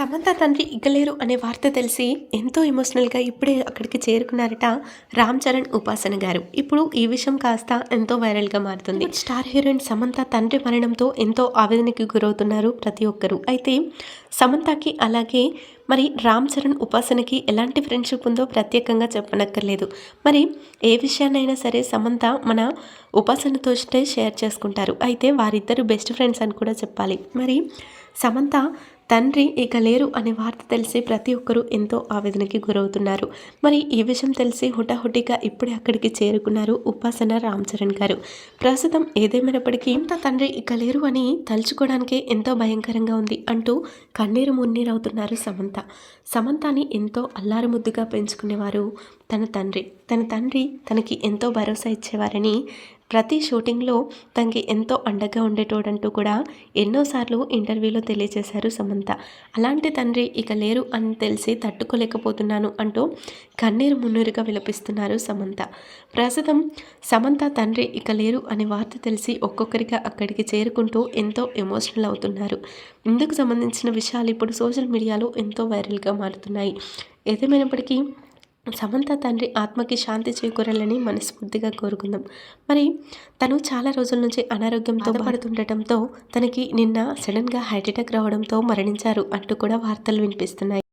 సమంత తండ్రి ఇగ్గలేరు అనే వార్త తెలిసి ఎంతో ఎమోషనల్గా ఇప్పుడే అక్కడికి చేరుకున్నారట రామ్ చరణ్ ఉపాసన గారు. ఇప్పుడు ఈ విషయం కాస్త ఎంతో వైరల్గా మారుతుంది. స్టార్ హీరోయిన్ సమంత తండ్రి మరణంతో ఎంతో ఆవేదనకి గురవుతున్నారు ప్రతి ఒక్కరూ. అయితే సమంతకి అలాగే మరి రామ్ చరణ్ ఉపాసనకి ఎలాంటి ఫ్రెండ్షిప్ ఉందో ప్రత్యేకంగా చెప్పనక్కర్లేదు. మరి ఏ విషయాన్నైనా సరే సమంత మన ఉపాసనతో షేర్ చేసుకుంటారు. అయితే వారిద్దరు బెస్ట్ ఫ్రెండ్స్ అని కూడా చెప్పాలి. మరి సమంత తండ్రి ఇక లేరు అనే వార్త తెలిసి ప్రతి ఒక్కరూ ఎంతో ఆవేదనకి గురవుతున్నారు. మరి ఈ విషయం తెలిసి హుటాహుటిగా ఇప్పుడే అక్కడికి చేరుకున్నారు ఉపాసన రామ్ చరణ్ గారు. ప్రస్తుతం ఏదేమైనప్పటికీ ఇంత తండ్రి ఇక లేరు అని తలుచుకోవడానికే ఎంతో భయంకరంగా ఉంది అంటూ కన్నీరు మున్నీరవుతున్నారు సమంత. సమంతాని ఎంతో అల్లారుముద్దుగా పెంచుకునేవారు తన తండ్రి. తన తండ్రి తనకి ఎంతో భరోసా ఇచ్చేవారని ప్రతి షూటింగ్లో తనకి ఎంతో అండగా ఉండేటోడంటూ కూడా ఎన్నోసార్లు ఇంటర్వ్యూలో తెలియజేశారు సమంత. అలాంటి తండ్రి ఇక లేరు అని తెలిసి తట్టుకోలేకపోతున్నాను అంటూ కన్నీరు మున్నీరుగా విలపిస్తున్నారు సమంత. ప్రస్తుతం సమంత తండ్రి ఇక లేరు అనే వార్త తెలిసి ఒక్కొక్కరిగా అక్కడికి చేరుకుంటూ ఎంతో ఎమోషనల్ అవుతున్నారు. ఇందుకు సంబంధించిన విషయాలు ఇప్పుడు సోషల్ మీడియాలో ఎంతో వైరల్గా మారుతున్నాయి. ఏదేమైనప్పటికీ సమంత తండ్రి ఆత్మకి శాంతి చేకూరాలని మనస్ఫూర్తిగా కోరుకుందాం. మరి తను చాలా రోజుల నుంచి అనారోగ్యంతో బాధపడుతుండటంతో తనకి నిన్న సడన్గా హార్ట్ అటాక్ రావడంతో మరణించారు అంటూ కూడా వార్తలు వినిపిస్తున్నాయి.